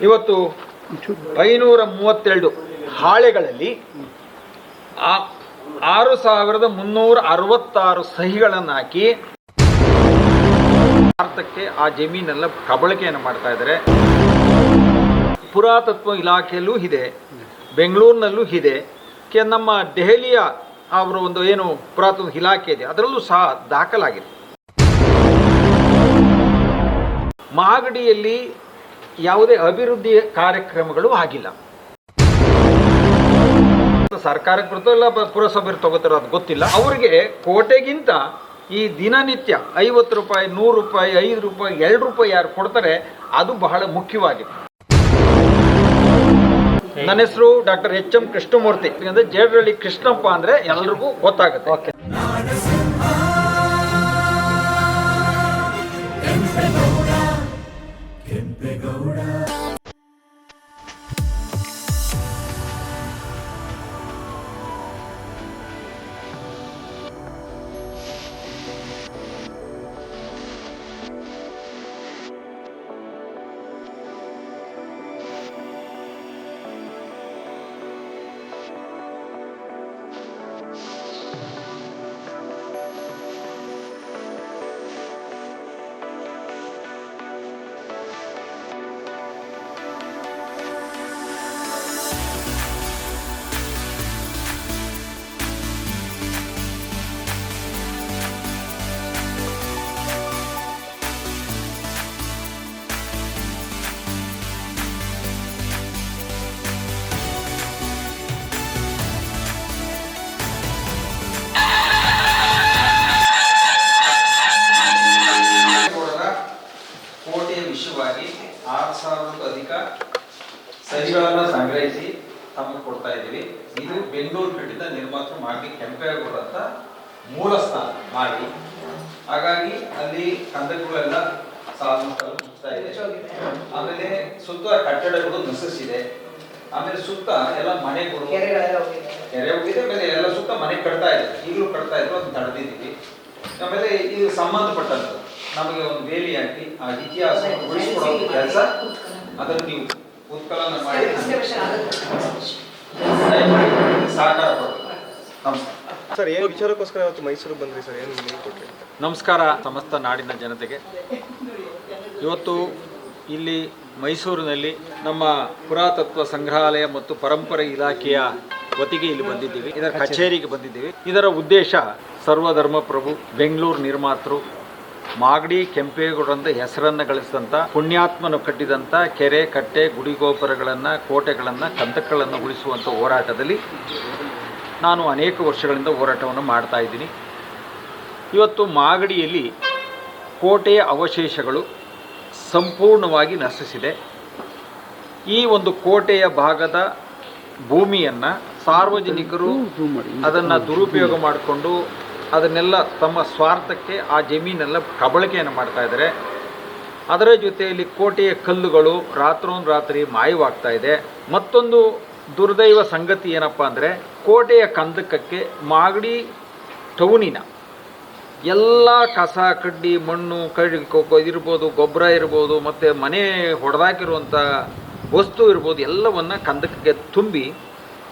ಇವತ್ತು ಐನೂರ ಮೂವತ್ತೆರಡು ಹಾಳೆಗಳಲ್ಲಿ ಆ- ಆರು ಸಾವಿರದ ಮುನ್ನೂರ ಅರವತ್ತಾರು ಸಹಿಗಳನ್ನು ಹಾಕಿ ಭಾರತಕ್ಕೆ ಆ ಜಮೀನೆಲ್ಲ ಕಬಳಕೆಯನ್ನು ಮಾಡ್ತಾ ಇದ್ದಾರೆ. ಪುರಾತತ್ವ ಇಲಾಖೆಯಲ್ಲೂ ಇದೆ, ಬೆಂಗಳೂರಿನಲ್ಲೂ ಇದೆ. ಕೆ, ನಮ್ಮ ದೆಹಲಿಯ ಅವರ ಒಂದು ಏನು ಪುರಾತತ್ವ ಇಲಾಖೆ ಇದೆ, ಅದರಲ್ಲೂ ಸಹ ದಾಖಲಾಗಿದೆ. ಮಾಗಡಿಯಲ್ಲಿ ಯಾವುದೇ ಅಭಿವೃದ್ಧಿ ಕಾರ್ಯಕ್ರಮಗಳು ಆಗಿಲ್ಲ. ಸರ್ಕಾರಕ್ಕೆ ಬರ್ತೋ ಇಲ್ಲ ಪ- ಪುರಸಭೆ ತಗೋತಾರೋ ಅದು ಗೊತ್ತಿಲ್ಲ. ಅವರಿಗೆ ಕೋಟೆಗಿಂತ ಈ ದಿನನಿತ್ಯ ಐವತ್ತು ರೂಪಾಯಿ, ನೂರು ರೂಪಾಯಿ, ಐದು ರೂಪಾಯಿ, ಎರಡು ರೂಪಾಯಿ ಯಾರು ಕೊಡ್ತಾರೆ, ಅದು ಬಹಳ ಮುಖ್ಯವಾಗಿದೆ. ನನ್ನ ಹೆಸರು ಡಾಕ್ಟರ್ ಎಚ್ ಎಂ ಕೃಷ್ಣಮೂರ್ತಿ. ಅಂದ್ರೆ ಜೇಡರಳ್ಳಿ ಕೃಷ್ಣಪ್ಪ ಅಂದ್ರೆ ಎಲ್ರಿಗೂ ಗೊತ್ತಾಗುತ್ತೆ. ವಿಷಯವಾಗಿ ಆರು ಸಾವಿರಕ್ಕೂ ಅಧಿಕ ಸಹಿಗಳನ್ನು ಸಂಗ್ರಹಿಸಿ ತಮಗೆ ಕೊಡ್ತಾ ಇದ್ದೀವಿ. ಇದು ಬೆಂಗಳೂರು ಕಟ್ಟಿದ ನಿರ್ಮಾತೃ ಮಾಡಿ ಕೆಂಪೇಗೌಡ ಅಂತ ಮೂಲ ಸ್ಥಾನ ಮಾಡಿ. ಹಾಗಾಗಿ ಅಲ್ಲಿ ಕಂದಕಗಳೆಲ್ಲ ಸಾಲು ಮುಚ್ತಾ ಇದೆ. ಆಮೇಲೆ ಸುತ್ತ ಕಟ್ಟಡಗಳು ನಶಿಸಿದೆ. ಆಮೇಲೆ ಸುತ್ತ ಎಲ್ಲ ಮನೆಗಳು ಕೆರೆ ಹೋಗಿದೆ ಆಮೇಲೆ ಎಲ್ಲ ಸುತ್ತ ಮನೆ ಕಟ್ತಾ ಇದೆ. ಈಗಲೂ ಕಟ್ತಾ ಇದ್ರು ಅದನ್ನ ತಡೆದಿದ್ದೀವಿ ಆಮೇಲೆ ಇದು ಸಂಬಂಧಪಟ್ಟಂತ ನಮಗೆ ಒಂದು ಬೇಲಿ ಹಾಕಿ ಆ ಇತಿಹಾಸ ಉಳಿಸಿಕೊಡೋ ಕೆಲಸ ಅದನ್ನು ನೀವು ಉತ್ಕಲನ ಮಾಡಿ. ಸಹಕಾರ ಸರ್ ಏನು ವಿಚಾರಕ್ಕೋಸ್ಕರ ಇವತ್ತು ಮೈಸೂರಿಗೆ ಬಂದ್ರಿ ಸರ್? ಏನು ನಮಸ್ಕಾರ ಸಮಸ್ತ ನಾಡಿನ ಜನತೆಗೆ. ಇವತ್ತು ಇಲ್ಲಿ ಮೈಸೂರಿನಲ್ಲಿ ನಮ್ಮ ಪುರಾತತ್ವ ಸಂಗ್ರಹಾಲಯ ಮತ್ತು ಪರಂಪರೆ ಇಲಾಖೆಯ ವತಿಗೆ ಇಲ್ಲಿ ಬಂದಿದ್ದೀವಿ. ಇದರ ಕಚೇರಿಗೆ ಬಂದಿದ್ದೀವಿ. ಇದರ ಉದ್ದೇಶ ಸರ್ವಧರ್ಮ ಪ್ರಭು ಬೆಂಗಳೂರು ನಿರ್ಮಾತೃ ಮಾಗಡಿ ಕೆಂಪೇಗೌಡರಂತ ಹೆಸರನ್ನು ಗಳಿಸಿದಂಥ ಪುಣ್ಯಾತ್ಮನು ಕಟ್ಟಿದಂಥ ಕೆರೆ ಕಟ್ಟೆ ಗುಡಿಗೋಪುರಗಳನ್ನು ಕೋಟೆಗಳನ್ನು ಕಂದಕಗಳನ್ನು ಉಳಿಸುವಂಥ ಹೋರಾಟದಲ್ಲಿ ನಾನು ಅನೇಕ ವರ್ಷಗಳಿಂದ ಹೋರಾಟವನ್ನು ಮಾಡ್ತಾ ಇದ್ದೀನಿ. ಇವತ್ತು ಮಾಗಡಿಯಲ್ಲಿ ಕೋಟೆಯ ಅವಶೇಷಗಳು ಸಂಪೂರ್ಣವಾಗಿ ನಶಿಸಿದೆ. ಈ ಒಂದು ಕೋಟೆಯ ಭಾಗದ ಭೂಮಿಯನ್ನು ಸಾರ್ವಜನಿಕರು ಅದನ್ನು ದುರುಪಯೋಗ ಮಾಡಿಕೊಂಡು ಅದನ್ನೆಲ್ಲ ತಮ್ಮ ಸ್ವಾರ್ಥಕ್ಕೆ, ಆ ಜಮೀನೆಲ್ಲ ಕಬಳಿಕೆಯನ್ನು ಮಾಡ್ತಾ ಇದ್ದಾರೆ. ಅದರ ಜೊತೆಯಲ್ಲಿ ಕೋಟೆಯ ಕಲ್ಲುಗಳು ರಾತ್ರೋನ್ರಾತ್ರಿ ಮಾಯವಾಗ್ತಾ ಇದೆ. ಮತ್ತೊಂದು ದುರ್ದೈವ ಸಂಗತಿ ಏನಪ್ಪ ಅಂದರೆ, ಕೋಟೆಯ ಕಂದಕಕ್ಕೆ ಮಾಗಡಿ ಟೌನಿನ ಎಲ್ಲ ಕಸ, ಕಡ್ಡಿ, ಮಣ್ಣು ಕಡ್ಡಿ ಇರ್ಬೋದು, ಗೊಬ್ಬರ ಇರ್ಬೋದು, ಮತ್ತು ಮನೆ ಹೊಡೆದಾಕಿರುವಂಥ ವಸ್ತು ಇರ್ಬೋದು, ಎಲ್ಲವನ್ನು ಕಂದಕಕ್ಕೆ ತುಂಬಿ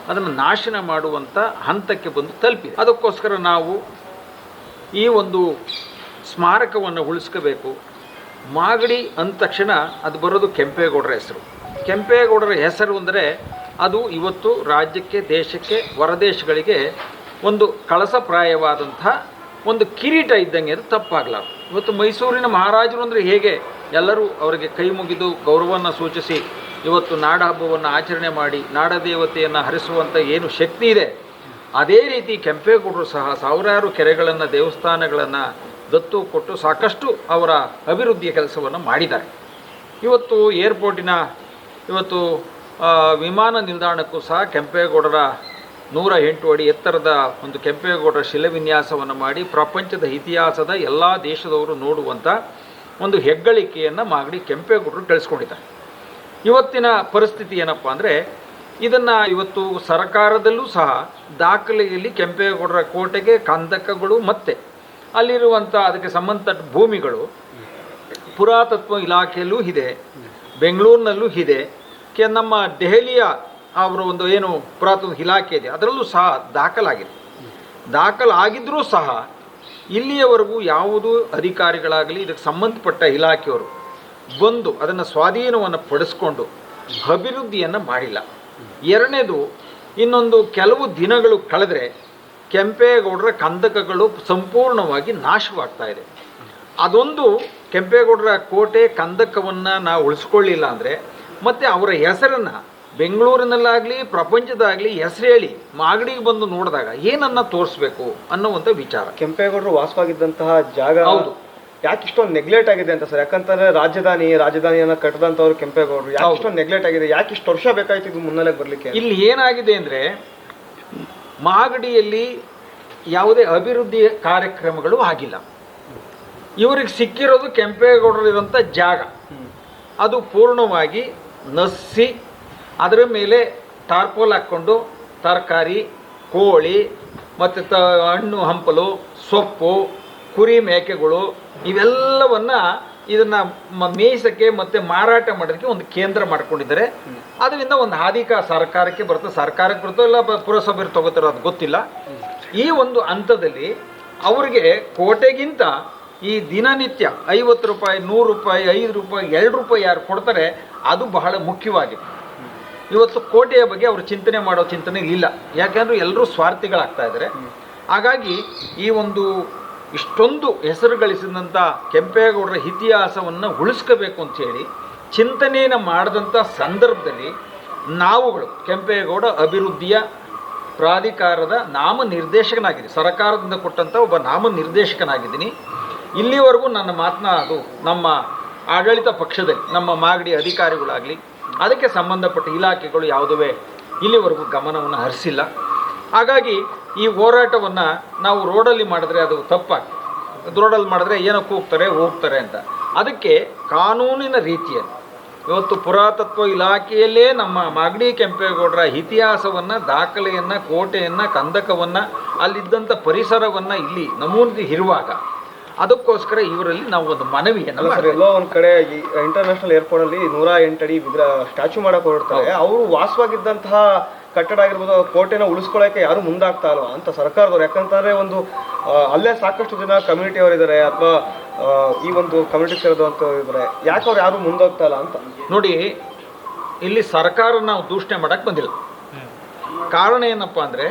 ಅದನ್ನು ನಾಶನ ಮಾಡುವಂಥ ಹಂತಕ್ಕೆ ಬಂದು ತಲುಪಿದೆ. ಅದಕ್ಕೋಸ್ಕರ ನಾವು ಈ ಒಂದು ಸ್ಮಾರಕವನ್ನು ಉಳಿಸ್ಕೋಬೇಕು. ಮಾಗಡಿ ಅಂದ ತಕ್ಷಣ ಅದು ಬರೋದು ಕೆಂಪೇಗೌಡರ ಹೆಸರು. ಕೆಂಪೇಗೌಡರ ಹೆಸರು ಅಂದರೆ ಅದು ಇವತ್ತು ರಾಜ್ಯಕ್ಕೆ, ದೇಶಕ್ಕೆ, ಹೊರದೇಶಗಳಿಗೆ ಒಂದು ಕಳಸಪ್ರಾಯವಾದಂಥ ಒಂದು ಕಿರೀಟ ಇದ್ದಂಗೆ ಅದು ತಪ್ಪಾಗಲಾರ ಇವತ್ತು ಮೈಸೂರಿನ ಮಹಾರಾಜರು ಅಂದರೆ ಹೇಗೆ ಎಲ್ಲರೂ ಅವರಿಗೆ ಕೈ ಮುಗಿದು ಗೌರವವನ್ನು ಸೂಚಿಸಿ ಇವತ್ತು ನಾಡ ಹಬ್ಬವನ್ನು ಆಚರಣೆ ಮಾಡಿ ನಾಡದೇವತೆಯನ್ನು ಹರಿಸುವಂಥ ಏನು ಶಕ್ತಿ ಇದೆ ಅದೇ ರೀತಿ ಕೆಂಪೇಗೌಡರು ಸಹ ಸಾವಿರಾರು ಕೆರೆಗಳನ್ನು, ದೇವಸ್ಥಾನಗಳನ್ನು ದತ್ತು ಕೊಟ್ಟು ಸಾಕಷ್ಟು ಅವರ ಅಭಿವೃದ್ಧಿಯ ಕೆಲಸವನ್ನು ಮಾಡಿದ್ದಾರೆ. ಇವತ್ತು ಏರ್ಪೋರ್ಟಿನ, ಇವತ್ತು ವಿಮಾನ ನಿಲ್ದಾಣಕ್ಕೂ ಸಹ ಕೆಂಪೇಗೌಡರ ನೂರ ಎಂಟು ಅಡಿ ಎತ್ತರದ ಒಂದು ಕೆಂಪೇಗೌಡರ ಶಿಲೆವಿನ್ಯಾಸವನ್ನು ಮಾಡಿ ಪ್ರಪಂಚದ ಇತಿಹಾಸದ ಎಲ್ಲ ದೇಶದವರು ನೋಡುವಂಥ ಒಂದು ಹೆಗ್ಗಳಿಕೆಯನ್ನು ಮಾಡಿ ಕೆಂಪೇಗೌಡರು ಕಳಿಸ್ಕೊಂಡಿದ್ದಾರೆ ಇವತ್ತಿನ ಪರಿಸ್ಥಿತಿ ಏನಪ್ಪ ಅಂದರೆ ಇದನ್ನು ಇವತ್ತು ಸರ್ಕಾರದಲ್ಲೂ ಸಹ ದಾಖಲೆಯಲ್ಲಿ ಕೆಂಪೇಗೌಡರ ಕೋಟೆಗೆ ಕಂದಕಗಳು ಮತ್ತು ಅಲ್ಲಿರುವಂಥ ಅದಕ್ಕೆ ಸಂಬಂಧಪಟ್ಟ ಭೂಮಿಗಳು ಪುರಾತತ್ವ ಇಲಾಖೆಯಲ್ಲೂ ಇದೆ, ಬೆಂಗಳೂರಿನಲ್ಲೂ ಇದೆ. ಕೆ, ನಮ್ಮ ದೆಹಲಿಯ ಅವರ ಒಂದು ಏನು ಪುರಾತನ ಇಲಾಖೆ ಇದೆ, ಅದರಲ್ಲೂ ಸಹ ದಾಖಲಾಗಿದೆ. ದಾಖಲಾಗಿದ್ದರೂ ಸಹ ಇಲ್ಲಿಯವರೆಗೂ ಯಾವುದೂ ಅಧಿಕಾರಿಗಳಾಗಲಿ, ಇದಕ್ಕೆ ಸಂಬಂಧಪಟ್ಟ ಇಲಾಖೆಯವರು ಬಂದು ಅದನ್ನು ಸ್ವಾಧೀನವನ್ನು ಪಡಿಸ್ಕೊಂಡು ಅಭಿವೃದ್ಧಿಯನ್ನು ಮಾಡಿಲ್ಲ. ಎರಡನೇದು ಇನ್ನೊಂದು ಕೆಲವು ದಿನಗಳು ಕಳೆದರೆ ಕೆಂಪೇಗೌಡರ ಕಂದಕಗಳು ಸಂಪೂರ್ಣವಾಗಿ ನಾಶವಾಗ್ತಾ ಇದೆ ಅದೊಂದು ಕೆಂಪೇಗೌಡರ ಕೋಟೆ ಕಂದಕವನ್ನು ನಾವು ಉಳಿಸ್ಕೊಳ್ಳಿಲ್ಲ ಅಂದರೆ ಮತ್ತು ಅವರ ಹೆಸರನ್ನು ಬೆಂಗಳೂರಿನಲ್ಲಾಗಲಿ ಪ್ರಪಂಚದಾಗಲಿ ಹೆಸರು ಹೇಳಿ ಮಾಗಡಿಗೆ ಬಂದು ನೋಡಿದಾಗ ಏನನ್ನ ತೋರಿಸ್ಬೇಕು ಅನ್ನೋ ಒಂದು ವಿಚಾರ ಕೆಂಪೇಗೌಡರು ವಾಸವಾಗಿದ್ದಂತಹ ಜಾಗ ಹೌದು. ಯಾಕೆ ಇಷ್ಟೊಂದು ನೆಗ್ಲೆಕ್ಟ್ ಆಗಿದೆ ಅಂತ ಸರ್? ಯಾಕಂತಂದ್ರೆ ರಾಜಧಾನಿ ರಾಜಧಾನಿಯನ್ನ ಕಟ್ಟದಂತವ್ರು ಕೆಂಪೇಗೌಡರು. ಯಾಕೆ. ಇಷ್ಟೊಂದು ನೆಗ್ಲೆಕ್ಟ್ ಆಗಿದೆ? ಯಾಕೆ ಇಷ್ಟು ವರ್ಷ ಬೇಕಾಯ್ತು ಇದು ಮುನ್ನೆಲೆಗೆ ಬರ್ಲಿಕ್ಕೆ? ಇಲ್ಲಿ ಏನಾಗಿದೆ ಅಂದರೆ ಮಾಗಡಿಯಲ್ಲಿ ಯಾವುದೇ ಅಭಿವೃದ್ಧಿ ಕಾರ್ಯಕ್ರಮಗಳು ಆಗಿಲ್ಲ. ಇವರಿಗೆ ಸಿಕ್ಕಿರೋದು ಕೆಂಪೇಗೌಡರಿರುವಂಥ ಜಾಗ. ಅದು ಪೂರ್ಣವಾಗಿ ನಸ್ಸಿ ಅದರ ಮೇಲೆ ಟಾರ್ಪೋಲ್ ಹಾಕ್ಕೊಂಡು ತರಕಾರಿ ಕೋಳಿ ಮತ್ತು ತ ಹಣ್ಣು ಹಂಪಲು ಸೊಪ್ಪು ಕುರಿ ಮೇಕೆಗಳು ಇವೆಲ್ಲವನ್ನ ಇದನ್ನ ಮೇಯ್ಸಕ್ಕೆ ಮತ್ತೆ ಮಾರಾಟ ಮಾಡೋದಕ್ಕೆ ಒಂದು ಕೇಂದ್ರ ಮಾಡ್ಕೊಂಡಿದ್ದಾರೆ. ಅದರಿಂದ ಒಂದು ಹಾದಿಕ ಸರ್ಕಾರಕ್ಕೆ ಬರುತ್ತೆ. ಸರ್ಕಾರಕ್ಕೆ ಬರುತ್ತೋ ಇಲ್ಲ ಪುರಸಭೆ ತಗೋತಾರೋ ಅದು ಗೊತ್ತಿಲ್ಲ. ಈ ಒಂದು ಹಂತದಲ್ಲಿ ಅವರಿಗೆ ಕೋಟೆಗಿಂತ ಈ ದಿನನಿತ್ಯ ಐವತ್ತು ರೂಪಾಯಿ, ನೂರು ರೂಪಾಯಿ, ಐದು ರೂಪಾಯಿ, ಎರಡು ರೂಪಾಯಿ ಯಾರು ಕೊಡ್ತಾರೆ, ಅದು ಬಹಳ ಮುಖ್ಯವಾಗಿದೆ. ಇವತ್ತು ಕೋಟೆಯ ಬಗ್ಗೆ ಅವರು ಚಿಂತನೆ ಮಾಡೋ ಚಿಂತನೆ ಇಲ್ಲ. ಯಾಕೆಂದ್ರೆ ಎಲ್ಲರೂ ಸ್ವಾರ್ಥಿಗಳಾಗ್ತಾ ಇದ್ದಾರೆ. ಹಾಗಾಗಿ ಈ ಒಂದು ಇಷ್ಟೊಂದು ಹೆಸರು ಗಳಿಸಿದಂಥ ಕೆಂಪೇಗೌಡರ ಇತಿಹಾಸವನ್ನು ಉಳಿಸ್ಕೋಬೇಕು ಅಂಥೇಳಿ ಚಿಂತನೆಯನ್ನು ಮಾಡಿದಂಥ ಸಂದರ್ಭದಲ್ಲಿ ನಾವುಗಳು ಕೆಂಪೇಗೌಡ ಅಭಿವೃದ್ಧಿಯ ಪ್ರಾಧಿಕಾರದ ನಾಮ ನಿರ್ದೇಶಕನಾಗಿದೆ ಸರ್ಕಾರದಿಂದ ಕೊಟ್ಟಂಥ ಒಬ್ಬ ನಾಮ ನಿರ್ದೇಶಕನಾಗಿದ್ದೀನಿ ಇಲ್ಲಿವರೆಗೂ ನನ್ನ ಮಾತನ್ನ ಅದು ನಮ್ಮ ಆಡಳಿತ ಪಕ್ಷದಲ್ಲಿ, ನಮ್ಮ ಮಾಗಡಿ ಅಧಿಕಾರಿಗಳಾಗಲಿ, ಅದಕ್ಕೆ ಸಂಬಂಧಪಟ್ಟ ಇಲಾಖೆಗಳು ಯಾವುದೇ ಇಲ್ಲಿವರೆಗೂ ಗಮನವನ್ನು ಹರಿಸಿಲ್ಲ. ಹಾಗಾಗಿ ಈ ಹೋರಾಟವನ್ನು ನಾವು ರೋಡಲ್ಲಿ ಮಾಡಿದ್ರೆ ಅದು ತಪ್ಪಾಗ್ತದೆ. ರೋಡಲ್ಲಿ ಮಾಡಿದ್ರೆ ಏನೋ ಕೂಗ್ತಾರೆ ಹೋಗ್ತಾರೆ ಅಂತ. ಅದಕ್ಕೆ ಕಾನೂನಿನ ರೀತಿಯಲ್ಲಿ ಇವತ್ತು ಪುರಾತತ್ವ ಇಲಾಖೆಯಲ್ಲೇ ನಮ್ಮ ಮಾಗಡಿ ಕೆಂಪೇಗೌಡರ ಇತಿಹಾಸವನ್ನು ದಾಖಲೆಯನ್ನು ಕೋಟೆಯನ್ನು ಕಂದಕವನ್ನು ಅಲ್ಲಿದ್ದಂಥ ಪರಿಸರವನ್ನು ಇಲ್ಲಿ ನಮೂನಿ ಇರುವಾಗ ಅದಕ್ಕೋಸ್ಕರ ಇವರಲ್ಲಿ ನಾವು ಒಂದು ಮನವಿಯನ್ನು ಸರ್ ಎಲ್ಲೋ ಒಂದ್ ಕಡೆ ಈ ಇಂಟರ್ನ್ಯಾಷನಲ್ ಏರ್ಪೋರ್ಟ್ ಅಲ್ಲಿ ನೂರ ಎಂಟಡಿ ವಿಗ್ರಹ ಸ್ಟ್ಯಾಚು ಮಾಡಕ್ಕೆ ಹೊರಡ್ತಾರೆ. ಅವರು ವಾಸವಾಗಿದ್ದಂತಹ ಕಟ್ಟಡ ಆಗಿರ್ಬೋದು ಕೋಟೆನ ಉಳಿಸ್ಕೊಳ್ಳೋಕೆ ಯಾರು ಮುಂದಾಗ್ತಾ ಇಲ್ಲ ಅಂತ ಸರ್ಕಾರದವ್ರು. ಯಾಕಂತಂದ್ರೆ ಒಂದು ಅಲ್ಲೇ ಸಾಕಷ್ಟು ಜನ ಕಮ್ಯುನಿಟಿ ಅವರಿದ್ದಾರೆ ಅಥವಾ ಈ ಒಂದು ಕಮ್ಯುನಿಟಿ ಸೇರಿದಂತ ಇದ್ದಾರೆ. ಯಾಕೆ ಅವ್ರು ಯಾರು ಮುಂದೋಗ್ತಾ ಇಲ್ಲ ಅಂತ? ನೋಡಿ, ಇಲ್ಲಿ ಸರ್ಕಾರ ನಾವು ದೂಷಣೆ ಮಾಡಕ್ ಬಂದಿಲ್ಲ. ಕಾರಣ ಏನಪ್ಪ ಅಂದರೆ,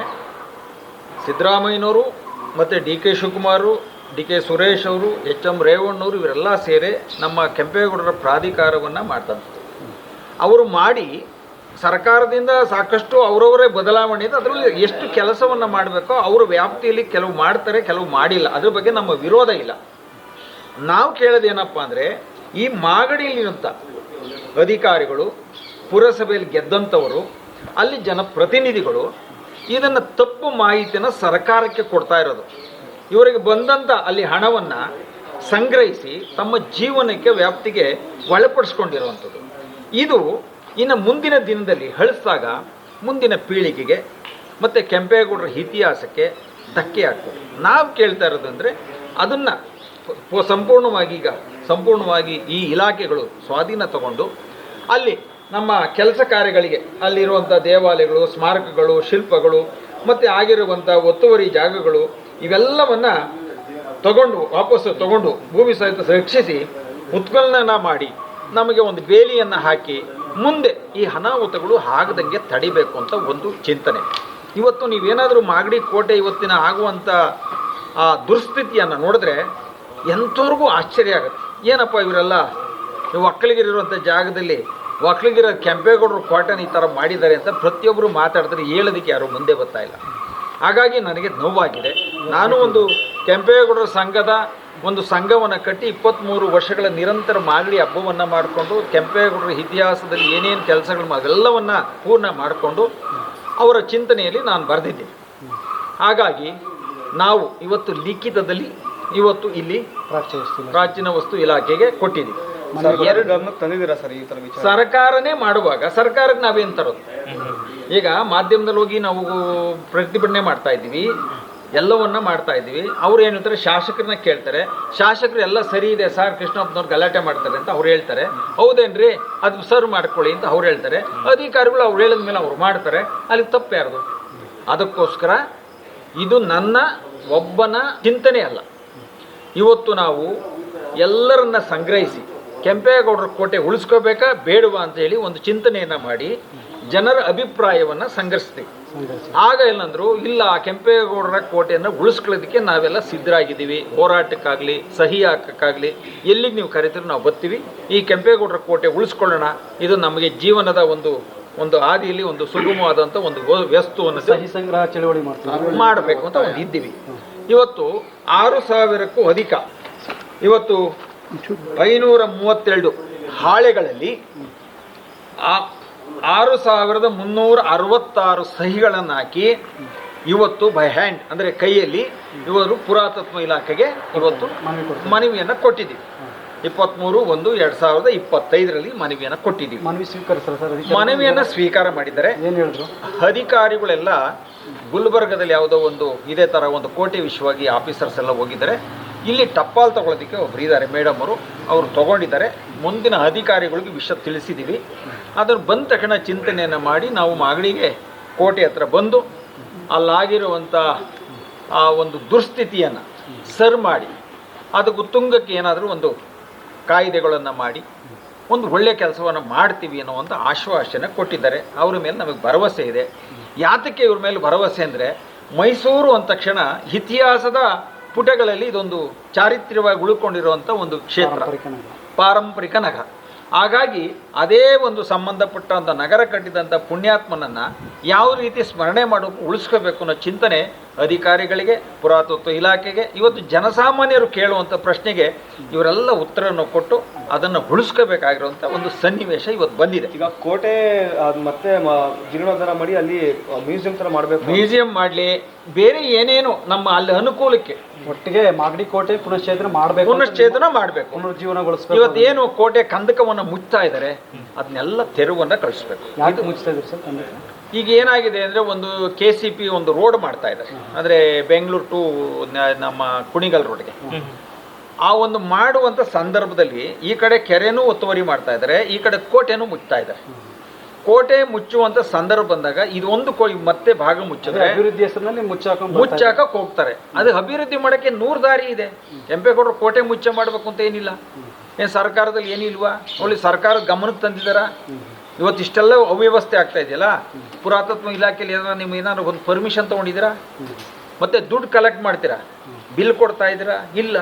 ಸಿದ್ದರಾಮಯ್ಯನವರು ಮತ್ತು D K Shivakumar, D K Suresh ಅವರು, ಎಚ್ ಎಂ ರೇವಣ್ಣವರು ಇವರೆಲ್ಲ ಸೇರಿ ನಮ್ಮ ಕೆಂಪೇಗೌಡರ ಪ್ರಾಧಿಕಾರವನ್ನು ಮಾಡ್ತಂತ ಅವರು ಮಾಡಿ ಸರ್ಕಾರದಿಂದ ಸಾಕಷ್ಟು ಅವರವರೇ ಬದಲಾವಣೆ ಇದೆ. ಅದರಲ್ಲಿ ಎಷ್ಟು ಕೆಲಸವನ್ನು ಮಾಡಬೇಕೋ ಅವರ ವ್ಯಾಪ್ತಿಯಲ್ಲಿ ಕೆಲವು ಮಾಡ್ತಾರೆ, ಕೆಲವು ಮಾಡಿಲ್ಲ. ಅದ್ರ ಬಗ್ಗೆ ನಮ್ಮ ವಿರೋಧ ಇಲ್ಲ. ನಾವು ಕೇಳೋದೇನಪ್ಪ ಅಂದರೆ, ಈ ಮಾಗಡಿಯಲ್ಲಿರುವಂಥ ಅಧಿಕಾರಿಗಳು, ಪುರಸಭೆಯಲ್ಲಿ ಗೆದ್ದಂಥವರು, ಅಲ್ಲಿ ಜನಪ್ರತಿನಿಧಿಗಳು ಇದನ್ನು ತಪ್ಪು ಮಾಹಿತಿಯನ್ನು ಸರ್ಕಾರಕ್ಕೆ ಕೊಡ್ತಾ ಇರೋದು. ಇವರಿಗೆ ಬಂದಂಥ ಅಲ್ಲಿ ಹಣವನ್ನು ಸಂಗ್ರಹಿಸಿ ತಮ್ಮ ಜೀವನಕ್ಕೆ ವ್ಯಾಪ್ತಿಗೆ ಒಳಪಡಿಸ್ಕೊಂಡಿರುವಂಥದ್ದು. ಇದು ಇನ್ನು ಮುಂದಿನ ದಿನದಲ್ಲಿ ಹಳಿಸಿದಾಗ ಮುಂದಿನ ಪೀಳಿಗೆಗೆ ಮತ್ತು ಕೆಂಪೇಗೌಡರ ಇತಿಹಾಸಕ್ಕೆ ಧಕ್ಕೆ ಆಗ್ತದೆ ನಾವು ಕೇಳ್ತಾ ಇರೋದಂದರೆ ಅದನ್ನು ಸಂಪೂರ್ಣವಾಗಿ ಈಗ, ಸಂಪೂರ್ಣವಾಗಿ ಈ ಇಲಾಖೆಗಳು ಸ್ವಾಧೀನ ತಗೊಂಡು ಅಲ್ಲಿ ನಮ್ಮ ಕೆಲಸ ಕಾರ್ಯಗಳಿಗೆ ಅಲ್ಲಿರುವಂಥ ದೇವಾಲಯಗಳು, ಸ್ಮಾರಕಗಳು, ಶಿಲ್ಪಗಳು, ಮತ್ತು ಆಗಿರುವಂಥ ಒತ್ತುವರಿ ಜಾಗಗಳು ಇವೆಲ್ಲವನ್ನು ತಗೊಂಡು, ವಾಪಸ್ಸು ತಗೊಂಡು ಭೂಮಿ ಸಹಿತ ರಕ್ಷಿಸಿ ಉತ್ಖನನ ಮಾಡಿ ನಮಗೆ ಒಂದು ಬೇಲಿಯನ್ನು ಹಾಕಿ ಮುಂದೆ ಈ ಅನಾಹುತಗಳು ಆಗದಂಗೆ ತಡಿಬೇಕು ಅಂತ ಒಂದು ಚಿಂತನೆ. ಇವತ್ತು ನೀವೇನಾದರೂ ಮಾಗಡಿ ಕೋಟೆ ಇವತ್ತಿನ ಆಗುವಂಥ ಆ ದುರ್ಸ್ಥಿತಿಯನ್ನು ನೋಡಿದ್ರೆ ಎಂಥವ್ರಿಗೂ ಆಶ್ಚರ್ಯ ಆಗುತ್ತೆ. ಏನಪ್ಪ ಇವರೆಲ್ಲ? ಈ ಒಕ್ಕಲಿಗರಿರುವಂಥ ಜಾಗದಲ್ಲಿ ಒಕ್ಕಲಿಗರ ಕೆಂಪೇಗೌಡರು ಕೋಟೆನ ಈ ಥರ ಮಾಡಿದ್ದಾರೆ ಅಂತ ಪ್ರತಿಯೊಬ್ಬರು ಮಾತಾಡ್ತಾರೆ ಹೇಳೋದಕ್ಕೆ ಯಾರು ಮುಂದೆ ಬರ್ತಾ ಇಲ್ಲ. ಹಾಗಾಗಿ ನನಗೆ ನೋವಾಗಿದೆ. ನಾನು ಒಂದು ಕೆಂಪೇಗೌಡರ ಸಂಘದ ಒಂದು ಸಂಘವನ್ನು ಕಟ್ಟಿ ಇಪ್ಪತ್ತ್ಮೂರು ವರ್ಷಗಳ ನಿರಂತರ ಮಾಗಡಿ ಹಬ್ಬವನ್ನು ಮಾಡಿಕೊಂಡು ಕೆಂಪೇಗೌಡರ ಇತಿಹಾಸದಲ್ಲಿ ಏನೇನು ಕೆಲಸಗಳು ಅದೆಲ್ಲವನ್ನು ಪೂರ್ಣ ಮಾಡಿಕೊಂಡು ಅವರ ಚಿಂತನೆಯಲ್ಲಿ ನಾನು ಬರೆದಿದ್ದೀನಿ ಹಾಗಾಗಿ ನಾವು ಇವತ್ತು ಲಿಖಿತದಲ್ಲಿ ಇವತ್ತು ಇಲ್ಲಿ ಪ್ರಾಚೀನ ವಸ್ತು ಇಲಾಖೆಗೆ ಕೊಟ್ಟಿದ್ದೀವಿ. ಎರಡು ಗಮನಕ್ಕೆ ತಂದಿದ್ದೀರಾ ಸರ್ ಈ ತರ ವಿಚಾರ? ಸರ್ಕಾರನೇ ಮಾಡುವಾಗ ಸರ್ಕಾರಕ್ಕೆ ನಾವೇನು ತರೋದು? ಈಗ ಮಾಧ್ಯಮದಲ್ಲಿ ಹೋಗಿ ನಾವು ಪ್ರತಿಭಟನೆ ಮಾಡ್ತಾ ಇದ್ದೀವಿ. ಎಲ್ಲವನ್ನ ಮಾಡ್ತಾ ಇದ್ದೀವಿ. ಅವ್ರು ಏನು ಹೇಳ್ತಾರೆ? ಶಾಸಕರನ್ನ ಕೇಳ್ತಾರೆ. ಶಾಸಕರು ಎಲ್ಲ ಸರಿ ಇದೆ ಸರ್, ಕೃಷ್ಣಪ್ಪನವ್ರು ಗಲಾಟೆ ಮಾಡ್ತಾರೆ ಅಂತ ಅವ್ರು ಹೇಳ್ತಾರೆ. ಹೌದೇನ್ರಿ? ಅದು ಸರ್ವ್ ಮಾಡ್ಕೊಳ್ಳಿ ಅಂತ ಅವ್ರು ಹೇಳ್ತಾರೆ. ಅಧಿಕಾರಿಗಳು ಅವ್ರು ಹೇಳಿದ ಮೇಲೆ ಅವ್ರು ಮಾಡ್ತಾರೆ. ಅಲ್ಲಿ ತಪ್ಪು ಯಾರ್ದು? ಅದಕ್ಕೋಸ್ಕರ ಇದು ನನ್ನ ಒಬ್ಬನ ಚಿಂತನೆ ಅಲ್ಲ. ಇವತ್ತು ನಾವು ಎಲ್ಲರನ್ನ ಸಂಗ್ರಹಿಸಿ ಕೆಂಪೇಗೌಡರ ಕೋಟೆ ಉಳಿಸ್ಕೋಬೇಕಾ, ಬೇಡವಾ ಅಂತ ಹೇಳಿ ಒಂದು ಚಿಂತನೆಯನ್ನ ಮಾಡಿ ಜನರ ಅಭಿಪ್ರಾಯವನ್ನು ಸಂಗ್ರಹಿಸ್ತೀವಿ. ಆಗ ಏನಂದ್ರು ಇಲ್ಲ ಕೆಂಪೇಗೌಡರ ಕೋಟೆಯನ್ನು ಉಳಿಸ್ಕೊಳ್ಳೋದಕ್ಕೆ ನಾವೆಲ್ಲ ಸಿದ್ಧರಾಗಿದ್ದೀವಿ. ಹೋರಾಟಕ್ಕಾಗಲಿ ಸಹಿ ಹಾಕಕ್ಕಾಗಲಿ ಎಲ್ಲಿಗೆ ನೀವು ಕರಿತೀರೋ ನಾವು ಬರ್ತೀವಿ. ಈ ಕೆಂಪೇಗೌಡರ ಕೋಟೆ ಉಳಿಸ್ಕೊಳ್ಳೋಣ. ಇದು ನಮಗೆ ಜೀವನದ ಒಂದು ಒಂದು ಹಾದಿಯಲ್ಲಿ ಒಂದು ಸುಗಮವಾದಂಥ ಒಂದು ವ್ಯಸ್ತುವನ್ನು ಸಹಿ ಸಂಗ್ರಹ ಚಳವಳಿ ಮಾಡಬೇಕು ಅಂತ ಒಂದು ಇದ್ದೀವಿ. ಇವತ್ತು ಆರು ಸಾವಿರಕ್ಕೂ ಅಧಿಕ. ಇವತ್ತು ಐನೂರ ಮೂವತ್ತೆರಡು ಹಾಳೆಗಳಲ್ಲಿ ಆ ಆರು ಸಾವಿರದ ಮುನ್ನೂರ ಅರವತ್ತಾರು ಸಹಿಗಳನ್ನು ಹಾಕಿ ಇವತ್ತು ಬೈ ಹ್ಯಾಂಡ್ ಅಂದರೆ ಕೈಯಲ್ಲಿ ಇವರು ಪುರಾತತ್ವ ಇಲಾಖೆಗೆ ಇವತ್ತು ಮನವಿಯನ್ನು ಕೊಟ್ಟಿದ್ದೀವಿ. ಇಪ್ಪತ್ತ್ಮೂರು ಒಂದು ಎರಡು ಸಾವಿರದ ಇಪ್ಪತ್ತೈದರಲ್ಲಿ ಮನವಿಯನ್ನು ಕೊಟ್ಟಿದ್ದೀವಿ. ಮನವಿ ಅದಕ್ಕೆ ಮನವಿಯನ್ನು ಸ್ವೀಕಾರ ಮಾಡಿದ್ದಾರೆ. ಏನು ಹೇಳಿದ್ರು? ಅಧಿಕಾರಿಗಳೆಲ್ಲ ಗುಲ್ಬರ್ಗದಲ್ಲಿ ಯಾವುದೋ ಒಂದು ಇದೇ ಥರ ಒಂದು ಕೋಟೆ ವಿಷಯವಾಗಿ ಆಫೀಸರ್ಸ್ ಎಲ್ಲ ಹೋಗಿದ್ದಾರೆ. ಇಲ್ಲಿ ಟಪ್ಪಾಲ್ ತಗೊಳ್ಳೋದಕ್ಕೆ ಒಬ್ರು ಇದ್ದಾರೆ. ಮೇಡಮ್ ಅವರು ಅವರು ತಗೊಂಡಿದ್ದಾರೆ. ಮುಂದಿನ ಅಧಿಕಾರಿಗಳಿಗೆ ವಿಷಯ ತಿಳಿಸಿದ್ದೀವಿ ಅದನ್ನು ಬಂದ ತಕ್ಷಣ ಚಿಂತನೆಯನ್ನು ಮಾಡಿ ನಾವು ಮಾಗಡಿಗೆ ಕೋಟೆ ಹತ್ರ ಬಂದು ಅಲ್ಲಾಗಿರುವಂಥ ಆ ಒಂದು ದುರ್ಸ್ಥಿತಿಯನ್ನು ಸರ್ ಮಾಡಿ, ಅದಕ್ಕೆ ತುಂಗಕ್ಕೆ ಏನಾದರೂ ಒಂದು ಕಾಯ್ದೆಗಳನ್ನು ಮಾಡಿ, ಒಂದು ಒಳ್ಳೆಯ ಕೆಲಸವನ್ನು ಮಾಡ್ತೀವಿ ಅನ್ನುವಂಥ ಆಶ್ವಾಸನೆ ಕೊಟ್ಟಿದ್ದಾರೆ. ಅವ್ರ ಮೇಲೆ ನಮಗೆ ಭರವಸೆ ಇದೆ. ಯಾತಕ್ಕೆ ಇವ್ರ ಮೇಲೆ ಭರವಸೆ ಅಂದರೆ ಮೈಸೂರು ಅಂದ ತಕ್ಷಣ ಇತಿಹಾಸದ ಪುಟಗಳಲ್ಲಿ ಇದೊಂದು ಚಾರಿತ್ರ್ಯವಾಗಿ ಉಳ್ಕೊಂಡಿರುವಂಥ ಒಂದು ಕ್ಷೇತ್ರ ಪಾರಂಪರಿಕ ನಗರ. ಹಾಗಾಗಿ ಅದೇ ಒಂದು ಸಂಬಂಧಪಟ್ಟಂಥ ನಗರ ಕಟ್ಟಿದಂಥ ಪುಣ್ಯಾತ್ಮನನ್ನು ಯಾವ ರೀತಿ ಸ್ಮರಣೆ ಮಾಡೋಕೆ ಉಳಿಸ್ಕೋಬೇಕು ಅನ್ನೋ ಚಿಂತನೆ ಅಧಿಕಾರಿಗಳಿಗೆ ಪುರಾತತ್ವ ಇಲಾಖೆಗೆ ಇವತ್ತು ಜನಸಾಮಾನ್ಯರು ಕೇಳುವಂಥ ಪ್ರಶ್ನೆಗೆ ಇವರೆಲ್ಲ ಉತ್ತರವನ್ನು ಕೊಟ್ಟು ಅದನ್ನು ಉಳಿಸ್ಕೋಬೇಕಾಗಿರುವಂಥ ಒಂದು ಸನ್ನಿವೇಶ ಇವತ್ತು ಬಂದಿದೆ. ಈಗ ಕೋಟೆ ಮತ್ತೆ ಜೀರ್ಣೋದ್ಧಾರ ಮಾಡಿ ಅಲ್ಲಿ ಮ್ಯೂಸಿಯಂ ಥರ ಮಾಡಬೇಕು ಮ್ಯೂಸಿಯಂ ಮಾಡಲಿ ಬೇರೆ ಏನೇನು ನಮ್ಮ ಅಲ್ಲಿ ಅನುಕೂಲಕ್ಕೆ ಒಟ್ಟಿಗೆ ಮಾಗಡಿ ಕೋಟೆ ಪುನಶ್ಚೇತನ ಮಾಡಬೇಕು ಪುನಶ್ಚೇತನ ಮಾಡಬೇಕು. ಇವತ್ತು ಇವತ್ತೇನು ಕೋಟೆ ಕಂದಕವನ್ನು ಮುಚ್ತಾ ಇದ್ದಾರೆ ಅದನ್ನೆಲ್ಲ ತೆರವನ್ನು ಕಳಿಸ್ಬೇಕು. ಯಾಕೆ ಮುಚ್ತಾ ಇದ್ದಾರೆ ಸರ್ ಖಂಡಿತ ಈಗ ಏನಾಗಿದೆ ಅಂದರೆ ಒಂದು ಕೆ ಸಿ ಪಿ ಒಂದು ರೋಡ್ ಮಾಡ್ತಾ ಇದ್ದಾರೆ ಅಂದರೆ ಬೆಂಗಳೂರು ಟು ನಮ್ಮ ಕುಣಿಗಲ್ ರೋಡ್ಗೆ ಆ ಒಂದು ಮಾಡುವಂಥ ಸಂದರ್ಭದಲ್ಲಿ ಈ ಕಡೆ ಕೆರೆನೂ ಒತ್ತುವರಿ ಮಾಡ್ತಾ ಇದ್ದಾರೆ ಈ ಕಡೆ ಕೋಟೆನೂ ಮುಚ್ತಾ ಇದ್ದಾರೆ ಕೋಟೆ ಮುಚ್ಚುವಂಥ ಸಂದರ್ಭ ಬಂದಾಗ ಇದು ಒಂದು ಕೋ ಮತ್ತೆ ಭಾಗ ಮುಚ್ಚಿದ್ರೆ ಅಭಿವೃದ್ಧಿ ಹೆಸರಿನಲ್ಲಿ ಮುಚ್ಚಾಕ ಮುಚ್ಚಾಕಕ್ಕೆ ಹೋಗ್ತಾರೆ. ಅದು ಅಭಿವೃದ್ಧಿ ಮಾಡೋಕ್ಕೆ ನೂರು ದಾರಿ ಇದೆ. ಕೆಂಪೇಗೌಡರು ಕೋಟೆ ಮುಚ್ಚ ಮಾಡಬೇಕು ಅಂತ ಏನಿಲ್ಲ. ಏನು ಸರ್ಕಾರದಲ್ಲಿ ಏನಿಲ್ವಾ? ಅವಳಿ ಸರ್ಕಾರ ಗಮನಕ್ಕೆ ತಂದಿದ್ದಾರ? ಇವತ್ತು ಇಷ್ಟೆಲ್ಲ ಅವ್ಯವಸ್ಥೆ ಆಗ್ತಾ ಇದೆಯಲ್ಲ? ಪುರಾತತ್ವ ಇಲಾಖೆಯಲ್ಲಿ ಏನಾರ ನಿಮ್ಗೆ ಏನಾದ್ರು ಒಂದು ಪರ್ಮಿಷನ್ ತೊಗೊಂಡಿದ್ದೀರಾ? ಮತ್ತೆ ದುಡ್ಡು ಕಲೆಕ್ಟ್ ಮಾಡ್ತೀರಾ? ಬಿಲ್ ಕೊಡ್ತಾ ಇದ್ದೀರಾ? ಇಲ್ಲ.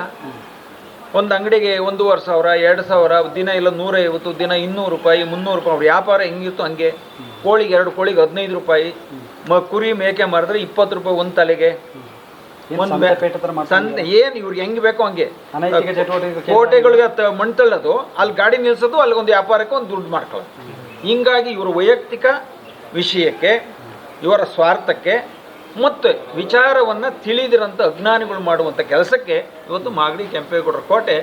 ಒಂದು ಅಂಗಡಿಗೆ ಒಂದೂವರೆ ಸಾವಿರ ಎರಡು ಸಾವಿರ ದಿನ ಇಲ್ಲ ನೂರೈವತ್ತು ದಿನ ಇನ್ನೂರು ರೂಪಾಯಿ ಮುನ್ನೂರು ರೂಪಾಯಿ ಅವ್ರ ವ್ಯಾಪಾರ ಹೆಂಗಿತ್ತು ಹಂಗೆ. ಕೋಳಿಗೆ ಎರಡು ಕೋಳಿಗೆ ಹದಿನೈದು ರೂಪಾಯಿ. ಮ ಕುರಿ ಮೇಕೆ ಮಾರಿದ್ರೆ ಇಪ್ಪತ್ತು ರೂಪಾಯಿ ಒಂದು ತಲೆಗೆ. ಸಂತೆ ಏನು ಇವ್ರಿಗೆ ಹೆಂಗೆ ಬೇಕೋ ಹಂಗೆ. ಕೋಟೆಗಳಿಗೆ ತ- ಮಣ್ಣ್ ತಳ್ಳೋದು ಅಲ್ಲಿ ಗಾಡಿ ನಿಲ್ಸೋದು ಅಲ್ಲಿಗೊಂದು ವ್ಯಾಪಾರಕ್ಕೆ ಒಂದು ದುಡ್ಡು ಮಾಡ್ಕೊಳ್ಳೋದು. ಹಿಂಗಾಗಿ ಇವರ ವೈಯಕ್ತಿಕ ವಿಷಯಕ್ಕೆ ಇವರ ಸ್ವಾರ್ಥಕ್ಕೆ ಮತ್ತು ವಿಚಾರವನ್ನು ತಿಳಿದಿರೋಂಥ ಅಜ್ಞಾನಿಗಳು ಮಾಡುವಂಥ ಕೆಲಸಕ್ಕೆ ಇವತ್ತು ಮಾಗಡಿ ಕೆಂಪೇಗೌಡರ ಕೋಟೆ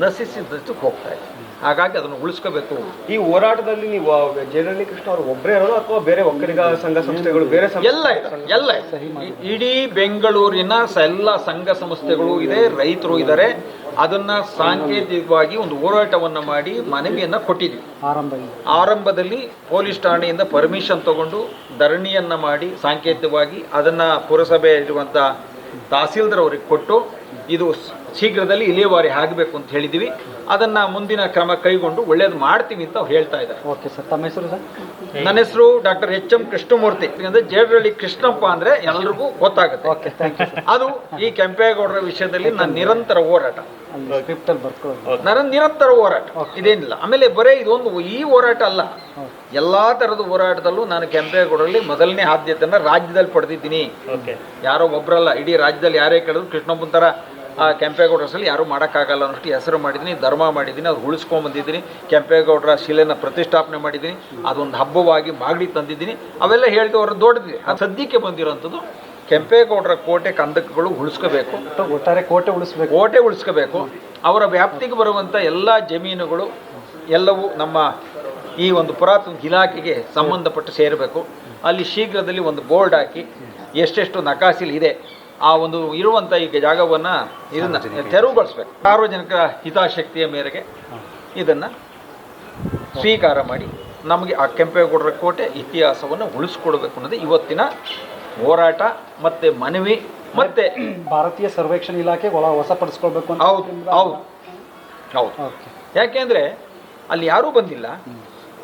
ನಶಿಸಿದಷ್ಟಕ್ಕೆ ಹೋಗ್ತಾ ಇದೆ. ಹಾಗಾಗಿ ಅದನ್ನು ಉಳಿಸ್ಕೋಬೇಕು. ಈ ಹೋರಾಟದಲ್ಲಿ ನೀವು ಜಯಲಲಿತಾ ಕೃಷ್ಣ ಅವರು ಒಬ್ಬರೇ ಇರೋದು ಅಥವಾ ಬೇರೆ ಒಕ್ಕಲಿಗ ಸಂಘ ಸಂಸ್ಥೆಗಳು ಬೇರೆ ಎಲ್ಲ ಇದೆ ಎಲ್ಲ ಇಡೀ ಬೆಂಗಳೂರಿನ ಎಲ್ಲ ಸಂಘ ಸಂಸ್ಥೆಗಳು ಇದೆ ರೈತರು ಇದ್ದಾರೆ ಅದನ್ನ ಸಾಂಕೇತಿಕವಾಗಿ ಒಂದು ಹೋರಾಟವನ್ನ ಮಾಡಿ ಮನವಿಯನ್ನ ಕೊಟ್ಟಿದ್ವಿ. ಆರಂಭದಲ್ಲಿ. ಪೊಲೀಸ್ ಠಾಣೆಯಿಂದ ಪರ್ಮಿಷನ್ ತಗೊಂಡು ಧರಣಿಯನ್ನ ಮಾಡಿ ಸಾಂಕೇತಿಕವಾಗಿ ಅದನ್ನ ಪುರಸಭೆ ಇರುವಂತ ತಹಸೀಲ್ದಾರ್ ಅವರಿಗೆ ಕೊಟ್ಟು ಇದು ಶೀಘ್ರದಲ್ಲಿ ಇಲೇವಾರಿ ಆಗಬೇಕು ಅಂತ ಹೇಳಿದ್ವಿ. ಅದನ್ನ ಮುಂದಿನ ಕ್ರಮ ಕೈಗೊಂಡು ಒಳ್ಳೇದು ಮಾಡ್ತೀವಿ ಅಂತ ಅವ್ರು ಹೇಳ್ತಾ ಇದ್ದಾರೆ. ಓಕೆ ಸರ್ ತಮ್ಮ ಹೆಸರು ಸರ್? ನನ್ನ ಹೆಸರು ಡಾಕ್ಟರ್ ಎಚ್ ಎಂ ಕೃಷ್ಣಮೂರ್ತಿ. ಅಂದ್ರೆ ಜೇಡರಳ್ಳಿ ಕೃಷ್ಣಪ್ಪ ಅಂದ್ರೆ ಎಲ್ರಿಗೂ ಗೊತ್ತಾಗುತ್ತೆ. ಓಕೆ ಥ್ಯಾಂಕ್ ಯು ಸರ್ ಅದು ಈ ಕೆಂಪೇಗೌಡರ ವಿಷಯದಲ್ಲಿ ನನ್ನ ನಿರಂತರ ಹೋರಾಟ. ನನ್ನ ನಿರಂತರ ಹೋರಾಟ. ಇದೇನಿಲ್ಲ. ಆಮೇಲೆ ಬರೇ ಇದೊಂದು ಈ ಹೋರಾಟ ಅಲ್ಲ. ಎಲ್ಲಾ ತರದ ಹೋರಾಟದಲ್ಲೂ ನಾನು ಕೆಂಪೇಗೌಡರಲ್ಲಿ ಮೊದಲನೇ ಆದ್ಯತೆಯನ್ನ ರಾಜ್ಯದಲ್ಲಿ ಪಡೆದಿದ್ದೀನಿ. ಯಾರೋ ಒಬ್ರಲ್ಲ ಇಡೀ ರಾಜ್ಯದಲ್ಲಿ ಯಾರೇ ಕೇಳಿದ್ರು ಕೃಷ್ಣಪ್ಪನ ಥರ ಆ ಕೆಂಪೇಗೌಡರ ಸಲ ಯಾರೂ ಮಾಡೋಕ್ಕಾಗಲ್ಲ ಅನ್ನೋಷ್ಟು ಹೆಸರು ಮಾಡಿದ್ದೀನಿ ಧರ್ಮ ಮಾಡಿದ್ದೀನಿ ಅವ್ರು ಉಳಿಸ್ಕೊಂಡ್ಬಂದಿದ್ದೀನಿ ಕೆಂಪೇಗೌಡರ ಶಿಲೆನ ಪ್ರತಿಷ್ಠಾಪನೆ ಮಾಡಿದ್ದೀನಿ ಅದೊಂದು ಹಬ್ಬವಾಗಿ ಮಾಗಡಿ ತಂದಿದ್ದೀನಿ ಅವೆಲ್ಲ ಹೇಳಿದ್ದು ಅವರು ದೊಡ್ಡದಿದೆ. ಅದು ಸದ್ಯಕ್ಕೆ ಬಂದಿರೋಂಥದ್ದು ಕೆಂಪೇಗೌಡರ ಕೋಟೆ ಕಂದಕಗಳು ಉಳಿಸ್ಕೋಬೇಕು. ಒಟ್ಟು ಒಟ್ಟಾರೆ ಕೋಟೆ ಉಳಿಸ್ಬೇಕು. ಕೋಟೆ ಉಳಿಸ್ಕೋಬೇಕು. ಅವರ ವ್ಯಾಪ್ತಿಗೆ ಬರುವಂಥ ಎಲ್ಲ ಜಮೀನುಗಳು ಎಲ್ಲವೂ ನಮ್ಮ ಈ ಒಂದು ಪುರಾತನ ಇಲಾಖೆಗೆ ಸಂಬಂಧಪಟ್ಟು ಸೇರಬೇಕು. ಅಲ್ಲಿ ಶೀಘ್ರದಲ್ಲಿ ಒಂದು ಬೋರ್ಡ್ ಹಾಕಿ ಎಷ್ಟೆಷ್ಟು ನಕಾಸಿಲ್ ಇದೆ ಆ ಒಂದು ಇರುವಂಥ ಈಗ ಜಾಗವನ್ನು ಇದನ್ನ ತೆರವುಗೊಳಿಸ್ಬೇಕು. ಸಾರ್ವಜನಿಕ ಹಿತಾಸಕ್ತಿಯ ಮೇರೆಗೆ ಇದನ್ನು ಸ್ವೀಕಾರ ಮಾಡಿ ನಮಗೆ ಆ ಕೆಂಪೇಗೌಡರ ಕೋಟೆ ಇತಿಹಾಸವನ್ನು ಉಳಿಸ್ಕೊಡ್ಬೇಕು ಅನ್ನೋದು ಇವತ್ತಿನ ಹೋರಾಟ ಮತ್ತು ಮನವಿ ಮತ್ತೆ ಭಾರತೀಯ ಸರ್ವೇಕ್ಷಣ ಇಲಾಖೆ ಒಳ ವಶಪಡಿಸ್ಕೊಳ್ಬೇಕು ಅಂತ ಹೌದು ಹೌದು ಹೌದು. ಯಾಕೆ ಯಾಕೆಂದರೆ ಅಲ್ಲಿ ಯಾರೂ ಬಂದಿಲ್ಲ.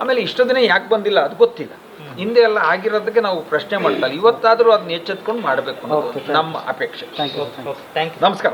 ಆಮೇಲೆ ಇಷ್ಟು ದಿನ ಯಾಕೆ ಬಂದಿಲ್ಲ? ಅದು ಗೊತ್ತಿಲ್ಲ. ಹಿಂದೆ ಎಲ್ಲ ಆಗಿರೋದಕ್ಕೆ ನಾವು ಪ್ರಶ್ನೆ ಮಾಡ್ತಾ ಇವತ್ತಾದರೂ ಅದನ್ನ ಎಚ್ಚೆತ್ಕೊಂಡು ಮಾಡಬೇಕು ಅನ್ನೋದು ನಮ್ಮ ಅಪೇಕ್ಷೆ. ನಮಸ್ಕಾರ.